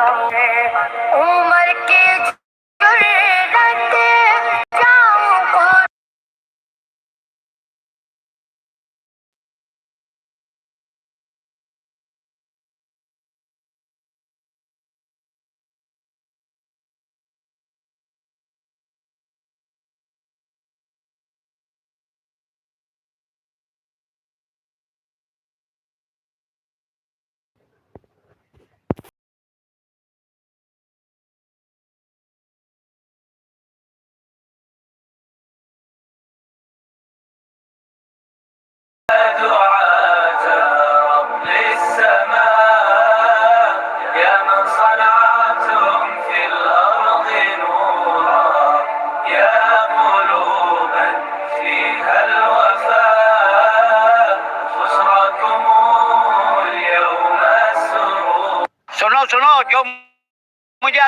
Yeah.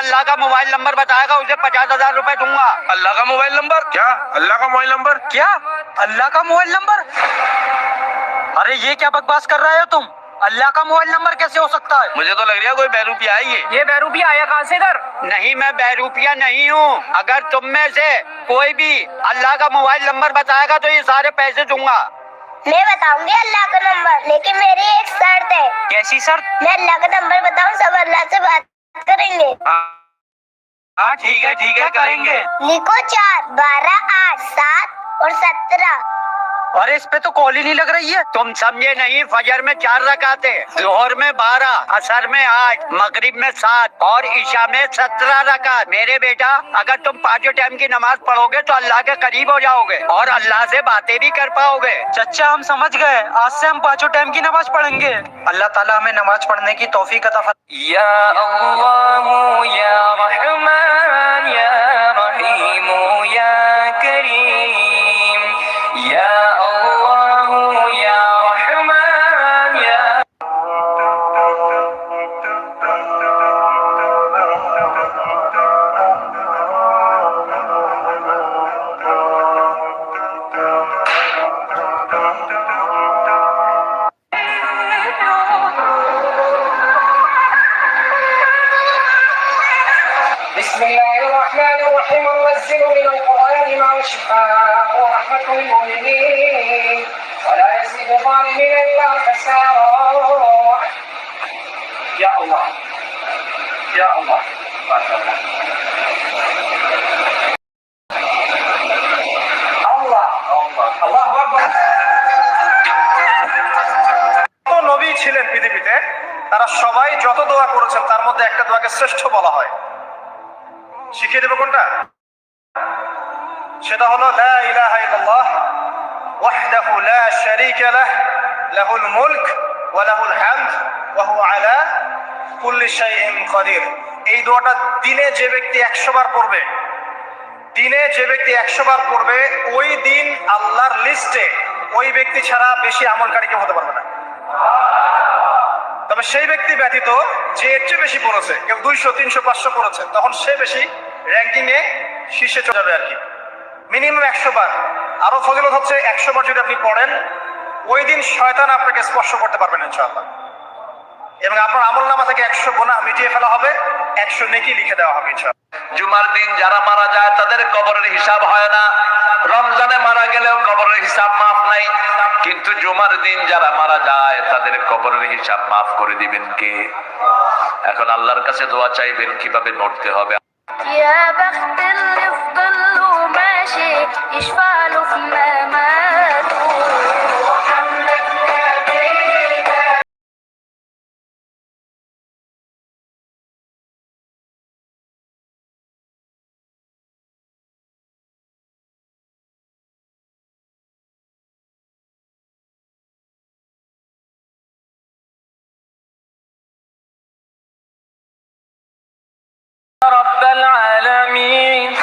اللہ کا موبائل نمبر بتائے گا اسے پچاس ہزار روپے دوں گا۔ اللہ کا موبائل نمبر؟ کیا؟ اللہ کا موبائل نمبر؟ کیا؟ اللہ کا موبائل نمبر؟ ارے یہ کیا بکواس کر رہے ہو تم؟ اللہ کا موبائل نمبر کیسے ہو سکتا ہے؟ مجھے تو لگ رہا ہے کوئی بیروپیہ ہے۔ یہ یہ بیروپیہ آیا کہاں سے ادھر؟ نہیں میں بیروپیا نہیں ہوں۔ اگر تم میں سے کوئی بھی اللہ کا موبائل نمبر بتائے گا تو یہ سارے پیسے دوں گا۔ میں بتاؤں گی اللہ کا نمبر لیکن میری ایک شرط ہے۔ کیسی شرط؟ میں اللہ کا نمبر بتاؤں سب اللہ سے بات کریں گے۔ ہاں ٹھیک ہے ٹھیک ہے کریں گے۔ لکھو چار بارہ آٹھ سات اور سترہ۔ ارے اس پہ تو کال ہی نہیں لگ رہی ہے؟ تم سمجھے نہیں فجر میں چار رکاتے زہر میں بارہ اثر میں آٹھ مغرب میں سات اور عشاء میں سترہ رکعت۔ میرے بیٹا اگر تم پانچوں ٹائم کی نماز پڑھو گے تو اللہ کے قریب ہو جاؤ گے اور اللہ سے باتیں بھی کر پاؤ گے۔ چچا ہم سمجھ گئے۔ آج سے ہم پانچوں ٹائم کی نماز پڑھیں گے۔ اللہ تعالیٰ ہمیں نماز پڑھنے کی توفیق عطا فرمائے۔ یا اللہ یا رحمان শ্রেষ্ঠ বলা হয়। শিখিয়ে দেবো কোনটা? সেটা হলো, লা ইলাহা ইল্লাল্লাহ, ওয়াহদাহু লা শারীকা লাহ, লাহুল মুলক ওয়া লাহুল হামদ, ওয়া হুয়া আলা কুল্লি শাইইন কাদির। এই দোয়াটা দিনে যে ব্যক্তি 100 বার পড়বে, দিনে যে ব্যক্তি 100 বার পড়বে, ওই দিন আল্লাহর লিস্টে ওই ব্যক্তি ছাড়া বেশি আমলকারী কেউ হতে পারবে তবে সেই ব্যক্তি ব্যতীত যে এর চেয়ে বেশি পড়েছে, কেউ দুইশো, তিনশো, পাঁচশো পড়েছে, তখন সে বেশি র্যাঙ্কিং এ শীর্ষে চলে যাবে আর কি। মিনিমাম একশো বার। আরও ফজিলত হচ্ছে একশো বার যদি আপনি পড়েন, ওই দিন শয়তান আপনাকে স্পর্শ করতে পারবেন ইনশাআল্লাহ। এবং আপনার আমল নামা থেকে একশো গোনা মিটিয়ে ফেলা হবে, একশো নেকি লিখে দেওয়া হবে, ইনশাআল্লাহ। জুমার দিন যারা মারা যায়, তাদের কবরের হিসাব হয় না। রমজানে মারা গেলেও কবরের হিসাব মাফ নাই। কিন্তু জুমার দিন যারা মারা যায় তাদের কবরের হিসাব মাফ করে দিবেন কে এখন আল্লাহর কাছে দোয়া চাইবেন কিভাবে নড়তে হবে يا بخت اللي في ظله ماشي يشفع له في مماته رب العالمين.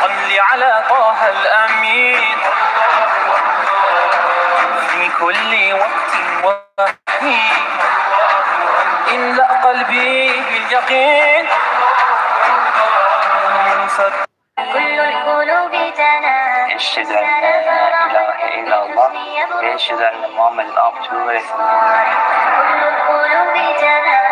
صل على طه الأمين. في كل وقت وحين. إملأ قلبي باليقين. كل القلوب تنام يشهد أن لا إله إلا الله. ويشهد أن محمدا عبده ورسوله كل القلوب تنام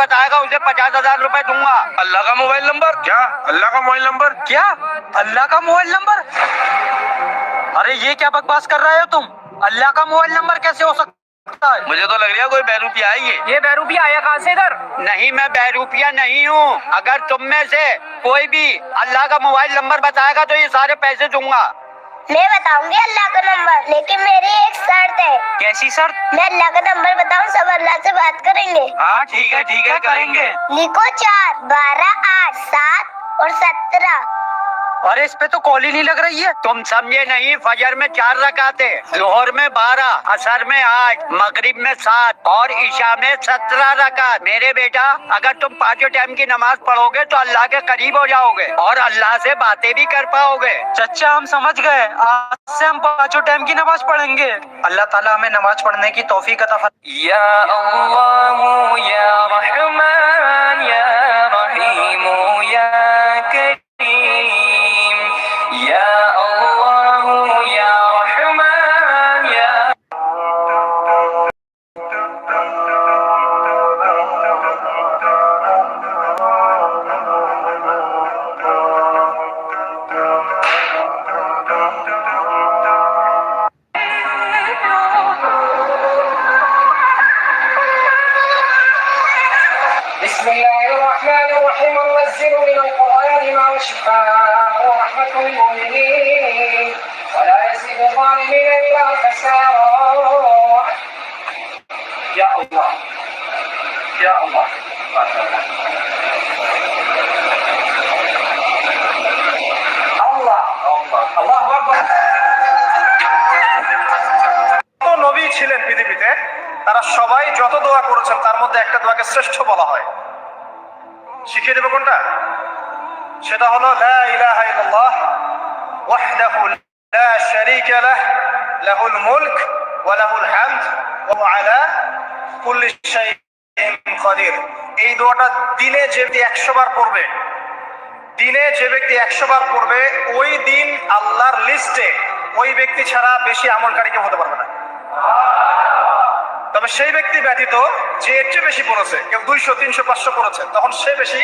بتائے گا اسے پچاس ہزار روپے دوں گا۔ اللہ کا موبائل نمبر؟ کیا؟ اللہ کا موبائل نمبر؟ کیا؟ اللہ کا موبائل نمبر؟ ارے یہ کیا بکواس کر رہے ہو تم؟ اللہ کا موبائل نمبر کیسے ہو سکتا مجھے تو لگ رہا ہے کوئی بیروپیہ آئی ہے۔ یہ بیروپیا آیا کہاں سے ادھر؟ نہیں میں بیروپیا نہیں ہوں۔ اگر تم میں سے کوئی بھی اللہ کا موبائل نمبر بتائے گا تو یہ سارے پیسے دوں گا۔ میں بتاؤں گی اللہ کا نمبر لیکن میرے ایک کیسی سر؟ میں اللہ کا نمبر بتاؤں سب اللہ سے بات کریں گے۔ ہاں ٹھیک ہے ٹھیک ہے کریں گے۔ لکھو چار بارہ آٹھ سات اور سترہ۔ ارے اس پہ تو کال ہی نہیں لگ رہی ہے۔ تم سمجھے نہیں فجر میں چار رکاتے لوہر میں بارہ اثر میں آٹھ مغرب میں سات اور عشاء میں سترہ رکات میرے بیٹا اگر تم پانچوں ٹائم کی نماز پڑھو گے تو اللہ کے قریب ہو جاؤ گے اور اللہ سے باتیں بھی کر پاؤ گے۔ چچا ہم سمجھ گئے۔ آج سے ہم پانچوں ٹائم کی نماز پڑھیں گے۔ اللہ تعالیٰ ہمیں نماز پڑھنے کی توفیق عطا فرمائے۔ یا اللہ یا رحمان করেছেন, তার মধ্যে একটা দোয়াকে শ্রেষ্ঠ বলা হয়। শিখিয়ে দেবো কোনটা? সেটা হলো এই দোয়াটা দিনে যে ব্যক্তি 100 বার পড়বে, দিনে যে ব্যক্তি 100 বার পড়বে, ওই দিন আল্লাহর লিস্টে ওই ব্যক্তি ছাড়া বেশি আমলকারী কেউ হতে পারবে না। তবে সেই ব্যক্তি ব্যতীত যে এর চেয়ে বেশি পড়েছে, কেউ দুইশো, তিনশো, পাঁচশো পড়েছে, তখন সে বেশি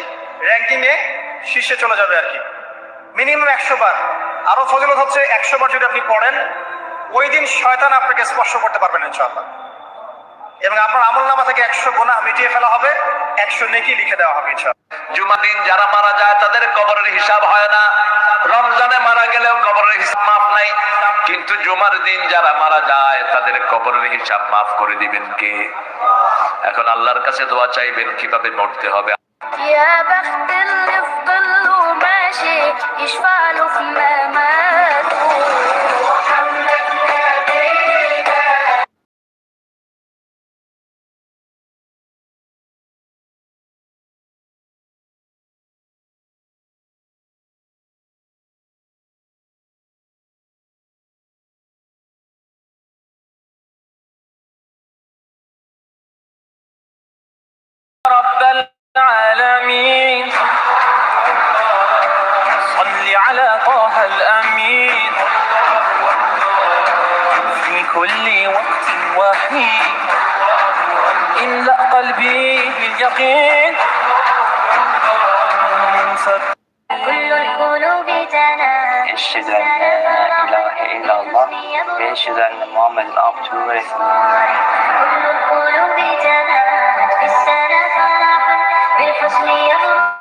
র্যাঙ্কিং এ শীর্ষে চলে যাবে আর কি। মিনিমাম একশো বার। আরও ফজিলত হচ্ছে একশো বার যদি আপনি পড়েন, ওই দিন শয়তান আপনাকে স্পর্শ করতে পারবেন ইনশাআল্লাহ। এবং আপনার আমল নামা থেকে একশো গোনা মিটিয়ে ফেলা হবে, একশো নেকি লিখে দেওয়া হবে, ইনশাআল্লাহ। জুমা দিন যারা মারা যায় তাদের কবরের হিসাব হয় না রমজানে মারা গেলেও কবরের হিসাব মাফ নাই কিন্তু জুমার দিন যারা মারা যায় তাদের কবরের হিসাব মাফ করে দিবেন কে এখন আল্লাহর কাছে দোয়া চাইবেন কিভাবে মরতে হবে يا بخت اللي فضلوا ماشي يشفع له في كل وقت وحين املأ قلبي باليقين كل القلوب تنام أشهد أن لا إله إلا الله. وأشهد أن عبده ورسوله. كل القلوب تنام في السنة فرحا. بالحسن يضرب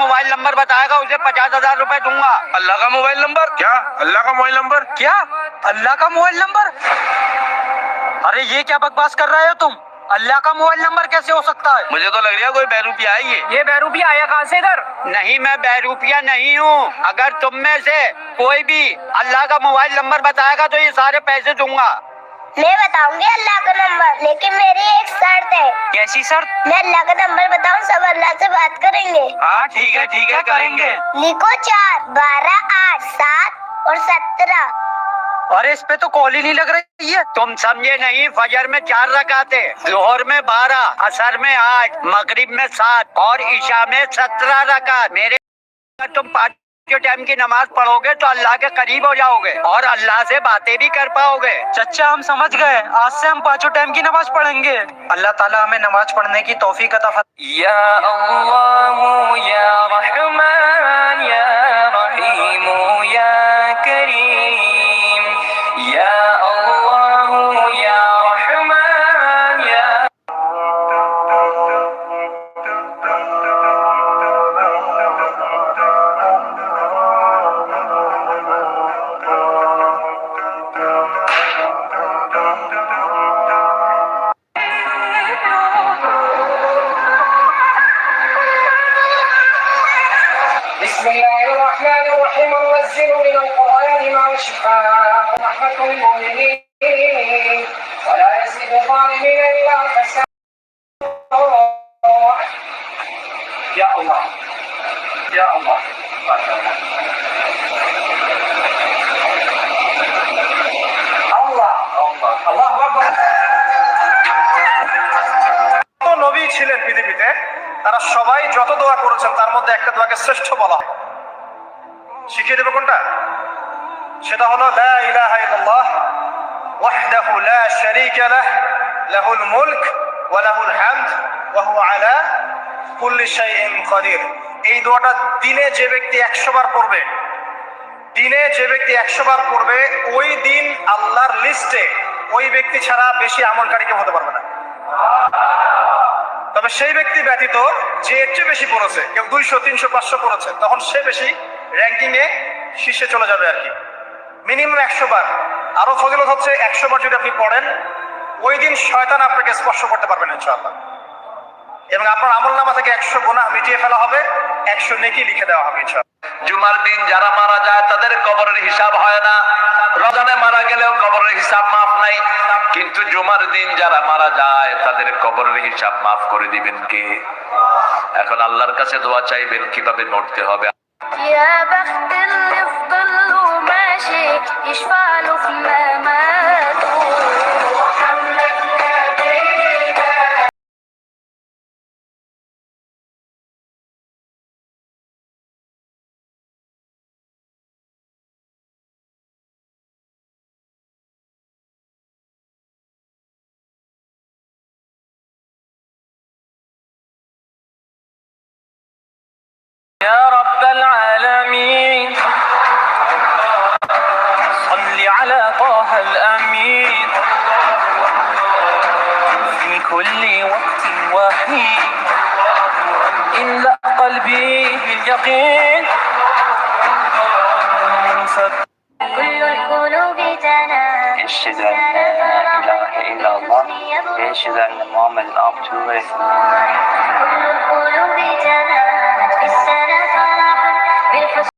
موبائل نمبر بتائے گا اسے پچاس ہزار روپے دوں گا۔ اللہ کا موبائل نمبر کیا؟ اللہ کا موبائل نمبر کیا؟ اللہ کا موبائل نمبر ارے یہ کیا بکواس کر رہے ہو تم؟ اللہ کا موبائل نمبر کیسے ہو سکتا ہے؟ مجھے تو لگ رہا ہے کوئی بیروپی آئی ہے یہ بیروپی آیا کہاں سے ادھر؟ نہیں میں بیروپیا نہیں ہوں۔ اگر تم میں سے کوئی بھی اللہ کا موبائل نمبر بتائے گا تو یہ سارے پیسے دوں گا۔ میں بتاؤں گی اللہ کا نمبر لیکن میری ایک شرط ہے۔ کیسی شرط؟ میں اللہ کا نمبر بتاؤں سب اللہ سے بات کریں گے۔ ہاں ٹھیک ہے ٹھیک ہے کریں گے۔ لکھو چار بارہ آٹھ سات اور سترہ۔ اور اس پہ تو کال ہی نہیں لگ رہی ہے۔ تم سمجھے نہیں فجر میں چار رکاتے ظہر میں بارہ اثر میں آٹھ مغرب میں سات اور عشاء میں سترہ رکھا میرے تم پانچ کے ٹائم کی نماز پڑھو گے تو اللہ کے قریب ہو جاؤ گے اور اللہ سے باتیں بھی کر پاؤ گے چچا ہم سمجھ گئے۔ آج سے ہم پانچوں ٹائم کی نماز پڑھیں گے اللہ تعالیٰ ہمیں نماز پڑھنے کی توفیق عطا فرمائے۔ یا اللہ یا رحمان যত দোয়া করেছেন, তার মধ্যে একটা দোয়াকে শ্রেষ্ঠ বলা। হয় শিখিয়ে দেবে কোনটা? সেটা হলো, লা ইলাহা ইল্লাল্লাহ, ওয়াহদাহু লা শারীকা লাহ, লাহুল মুলক ওয়া লাহুল হামদ, ওয়া হুয়া আলা কুল্লি শাইইন কাদির। এই দোয়াটা দিনে যে ব্যক্তি 100 বার পড়বে, দিনে যে ব্যক্তি 100 বার পড়বে, ওই দিন আল্লাহর লিস্টে ওই ব্যক্তি ছাড়া বেশি আমলকারী কেউ হতে পারবে না। তবে সেই ব্যক্তি ব্যতীত যে এর চেয়ে বেশি পড়েছে, কেউ দুইশো, তিনশো, পাঁচশো পড়েছে, তখন সে বেশি র্যাঙ্কিং এ শীর্ষে চলে যাবে আর কি। মিনিমাম একশো বার। আরও ফজিলত হচ্ছে একশো বার যদি আপনি পড়েন ওই দিন শয়তান আপনাকে স্পর্শ করতে পারবেন ইনশাআল্লাহ। এবং আপনার আমল নামা থেকে একশো গোনা মিটিয়ে ফেলা হবে, একশো নেকি লিখে দেওয়া হবে, ইনশাআল্লাহ। জুমার দিন যারা মারা যায় তাদের কবরের হিসাব হয় না রমজানে মারা গেলেও কবরের হিসাব মাফ নাই কিন্তু জুমার দিন যারা মারা যায় তাদের কবরের হিসাব মাফ করে দিবেন কে এখন আল্লাহর কাছে দোয়া চাইবেন কিভাবে নড়তে হবে يا بخت اللي فضل وماشي يشفع له في قلبي باليقين كل القلوب تنام أشهد أن لا إله إلا الله وأشهد أن محمدا عبده ورسوله كل القلوب تنام في السنة فرحا بالحسن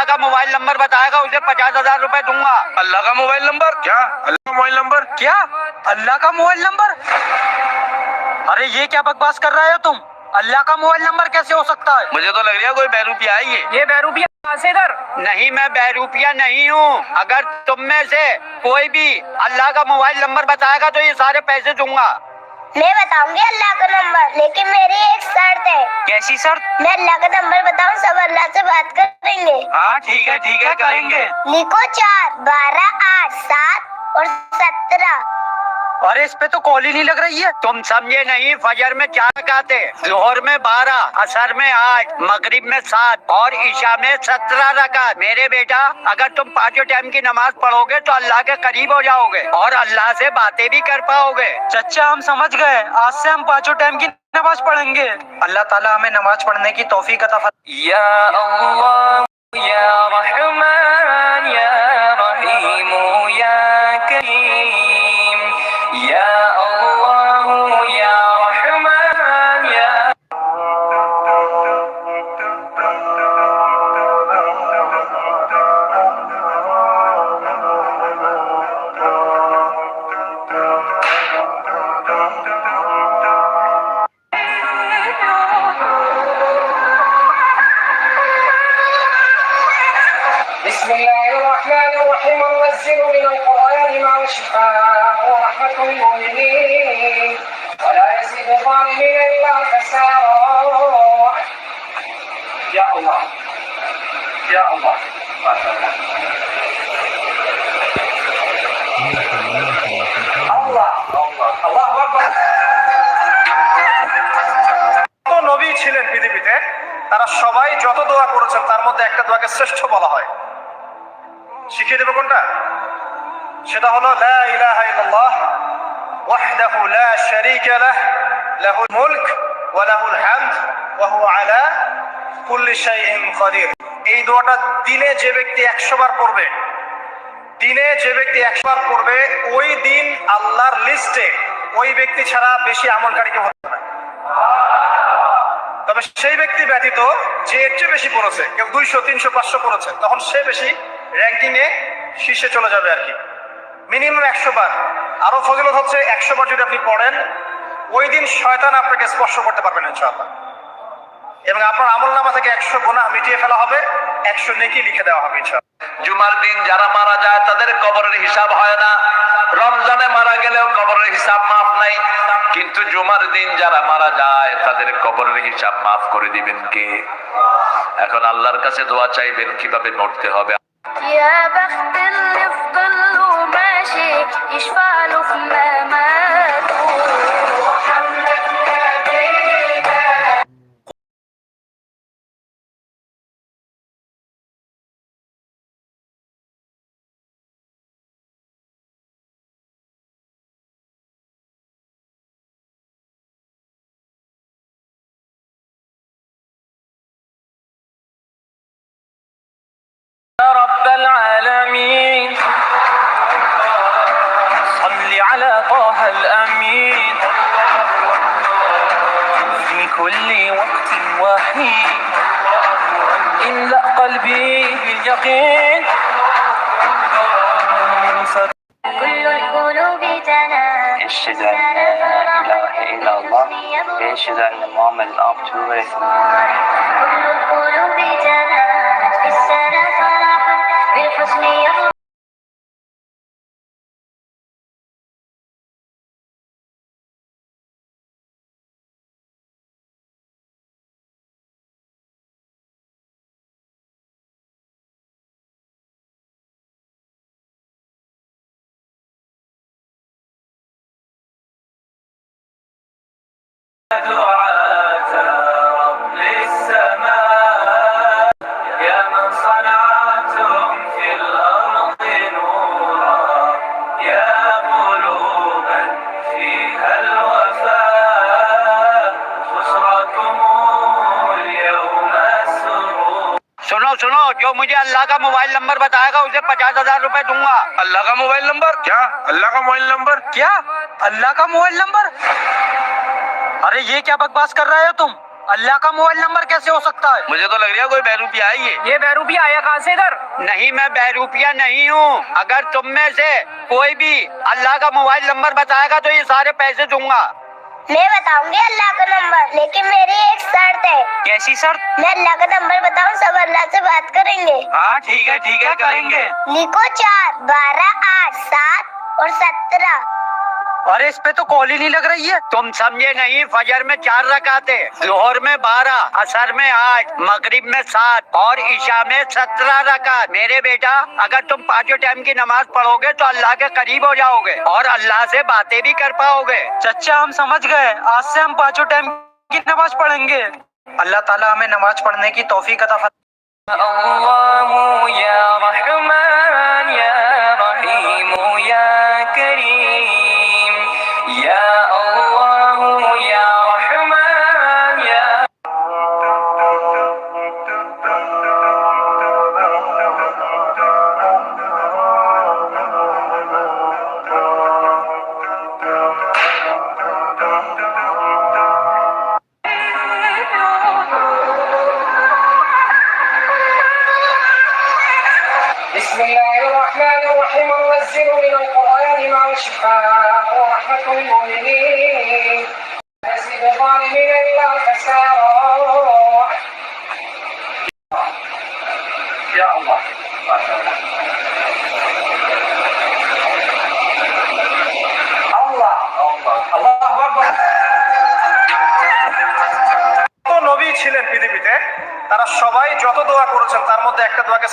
اللہ کا موبائل نمبر بتائے گا اسے پچاس ہزار روپے دوں گا۔ اللہ کا موبائل نمبر؟ کیا؟ اللہ کا موبائل نمبر؟ کیا؟ اللہ کا موبائل نمبر؟ ارے یہ کیا بکواس کر رہے ہو تم؟ اللہ کا موبائل نمبر کیسے ہو سکتا ہے؟ مجھے تو لگ رہا ہے کوئی بیروپیا ہے یہ یہ بیروپیا ادھر؟ نہیں میں بیروپیا نہیں ہوں۔ اگر تم میں سے کوئی بھی اللہ کا موبائل نمبر بتائے گا تو یہ سارے پیسے دوں گا۔ میں بتاؤں گی اللہ کا نمبر لیکن میری ایک شرط ہے کیسی شرط میں اللہ کا نمبر بتاؤں سب اللہ سے بات کریں گے۔ ہاں ٹھیک ہے ٹھیک ہے کریں گے۔ لکھو چار بارہ آٹھ سات اور سترہ۔ ارے اس پہ تو کال ہی نہیں لگ رہی ہے۔ تم سمجھے نہیں فجر میں کیا کہتے ظہر میں بارہ اثر میں آٹھ مغرب میں سات اور عشاء میں سترہ رکعت۔ میرے بیٹا اگر تم پانچوں ٹائم کی نماز پڑھو گے تو اللہ کے قریب ہو جاؤ گے اور اللہ سے باتیں بھی کر پاؤ گے چچا ہم سمجھ گئے۔ آج سے ہم پانچوں ٹائم کی نماز پڑھیں گے اللہ تعالیٰ ہمیں نماز پڑھنے کی توفیق عطا فرمائے۔ یا اللہ یا رب নবী ছিলেন পৃথিবীতে, তারা সবাই যত দোয়া করেছেন, তার মধ্যে একটা দোয়াকে শ্রেষ্ঠ বলা হয়। শিখিয়ে দেবো কোনটা? সেটা হলো, লা ইলাহা ইল্লাল্লাহ, ওয়াহদাহু লা শারীকা লাহ, লাহুল মুলক ওয়া লাহুল হামদ, ওয়া হুয়া আলা কুল্লি শাইইন এই দোয়াটা দিনে যে ব্যক্তি 100 বার পড়বে দিনে যে ব্যক্তি 100 বার পড়বে, ওই দিন আল্লাহর লিস্টে ওই ব্যক্তি ছাড়া বেশি আমলকারী কেউ হতে না। তবে সেই ব্যক্তি ব্যতীত যে এর চেয়ে বেশি পড়েছে, কেউ দুইশো, তিনশো, পাঁচশো পড়েছে, তখন সে বেশি র্যাঙ্কিং এ শীর্ষে চলে যাবে আর কি। মিনিমাম একশো বার। আরও ফজিলত হচ্ছে একশো বার যদি আপনি পড়েন, ওই দিন শয়তান আপনাকে স্পর্শ করতে পারবেন ইনশাআল্লাহ। এবং আপনার আমল নামা থেকে একশো গোনা মিটিয়ে ফেলা হবে, একশো নেকি লিখে দেওয়া হবে ইনশাআল্লাহ। জুমার দিন যারা মারা যায়, তাদের কবরের হিসাব হয় না। রমজানে মারা গেলেও কবরের হিসাব মাফ নাই। কিন্তু জুমার দিন যারা মারা যায়, তাদের কবরের হিসাব মাফ করে দিবেন কে? এখন আল্লাহর কাছে দোয়া চাইবেন, কীভাবে মরতে হবে? يا رب العالمين. صل على طه الأمين. في كل وقت وحين. املأ قلبي باليقين. كل القلوب تنام أشهد أن لا إله إلا الله. وأشهد أن محمدا عبده ورسوله. كل القلوب تنام Gracias. مجھے اللہ کا موبائل نمبر بتائے گا اسے پچاس ہزار روپے دوں گا۔ اللہ کا موبائل نمبر؟ کیا؟ اللہ کا موبائل نمبر؟ کیا؟ اللہ کا موبائل نمبر؟ ارے یہ کیا بکواس کر رہے ہو تم؟ اللہ کا موبائل نمبر کیسے ہو سکتا ہے؟ مجھے تو لگ رہا ہے کوئی بیروپیا آئی ہے۔ یہ بیروپیہ آیا کہاں سے ادھر؟ نہیں میں بیروپیا نہیں ہوں۔ اگر تم میں سے کوئی بھی اللہ کا موبائل نمبر بتائے گا تو یہ سارے پیسے دوں گا۔ میں بتاؤں گی اللہ کا نمبر لیکن میری ایک شرط ہے۔ کیسی شرط؟ میں اللہ کا نمبر بتاؤں سب اللہ سے بات کریں گے۔ ہاں ٹھیک ہے ٹھیک ہے کریں گے۔ لکھو چار بارہ آٹھ سات اور سترہ۔ ارے اس پہ تو کال ہی نہیں لگ رہی ہے؟ تم سمجھے نہیں فجر میں چار رکاتے لوہر میں بارہ اثر میں آٹھ مغرب میں سات اور عشاء میں سترہ رکات میرے بیٹا اگر تم پانچوں ٹائم کی نماز پڑھو گے تو اللہ کے قریب ہو جاؤ گے اور اللہ سے باتیں بھی کر پاؤ گے۔ چچا ہم سمجھ گئے۔ آج سے ہم پانچوں ٹائم کی نماز پڑھیں گے۔ اللہ تعالیٰ ہمیں نماز پڑھنے کی توفیق عطا فرمائے۔ اللہ یا رحم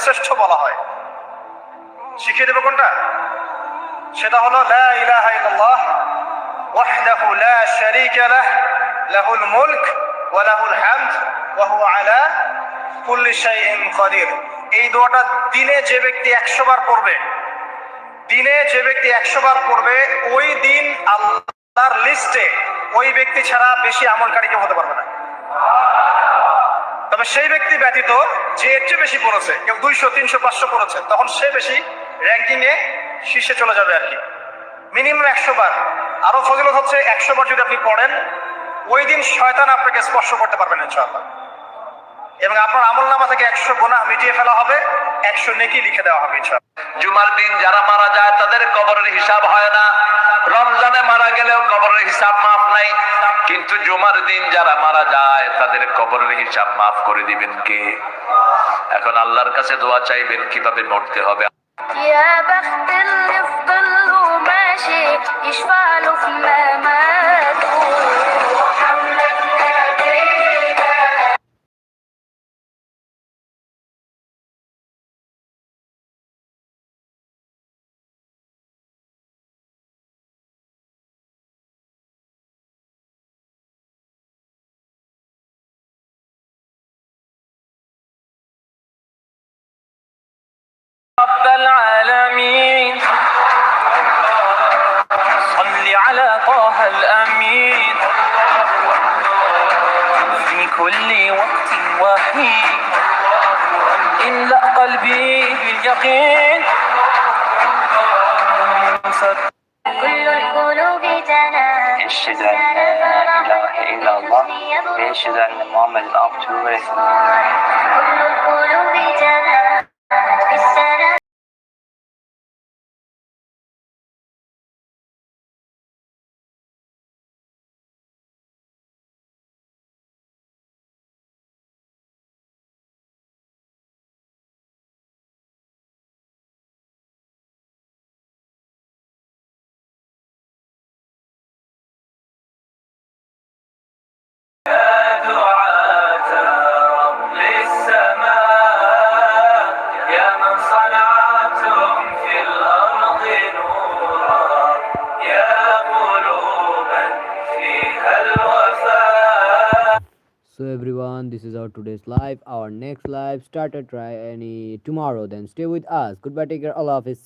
শ্রেষ্ঠ বলা হয়। শিখিয়ে দেবো কোনটা? সেটা হলো, লা ইলাহা ইল্লাল্লাহ শারীকা লাহ, লাহুল মুলক ওয়া লাহুল হামদ, ওয়া হুয়া আলা কুল্লি শাইইন কাদির। এই দোয়াটা দিনে যে ব্যক্তি 100 বার পড়বে, দিনে যে ব্যক্তি 100 বার পড়বে, ওই দিন আল্লাহর লিস্টে ওই ব্যক্তি ছাড়া বেশি আমলকারী কেউ হতে পারবে না। তবে সেই ব্যক্তি ব্যতীত যে এর চেয়ে বেশি পড়েছে, কেউ দুইশো, তিনশো, পাঁচশো পড়েছে, তখন সে বেশি র্যাঙ্কিং এ শীর্ষে চলে যাবে আর কি। মিনিমাম একশো বার। আরও ফজিলত হচ্ছে একশো বার যদি আপনি পড়েন, ওই দিন শয়তান আপনাকে স্পর্শ করতে পারবেন ইনশাআল্লাহ। এবং আপনার আমল নামা থেকে একশো গোনা মিটিয়ে ফেলা হবে একশো নেকি লিখে দেওয়া হবে ইনশাআল্লাহ জুমার দিন যারা মারা যায় তাদের কবরের হিসাব হয় না রমজানে মারা গেলেও কবরের হিসাব মাফ নাই কিন্তু জুমার দিন যারা মারা যায় তাদের কবরের হিসাব মাফ করে দিবেন কে এখন আল্লাহর কাছে দোয়া চাইবেন কিভাবে মরতে হবে يا بخت اللي فضلوا ماشي يشفع له في كل وقت وحين املأ قلبي باليقين. كل القلوب تنام. أن لا إله إلا الله. أن عبده ورسوله. كل القلوب تنام. This is our today's live. Our next live started try any tomorrow. Then stay with us. Goodbye. Take care. Allah Hafiz.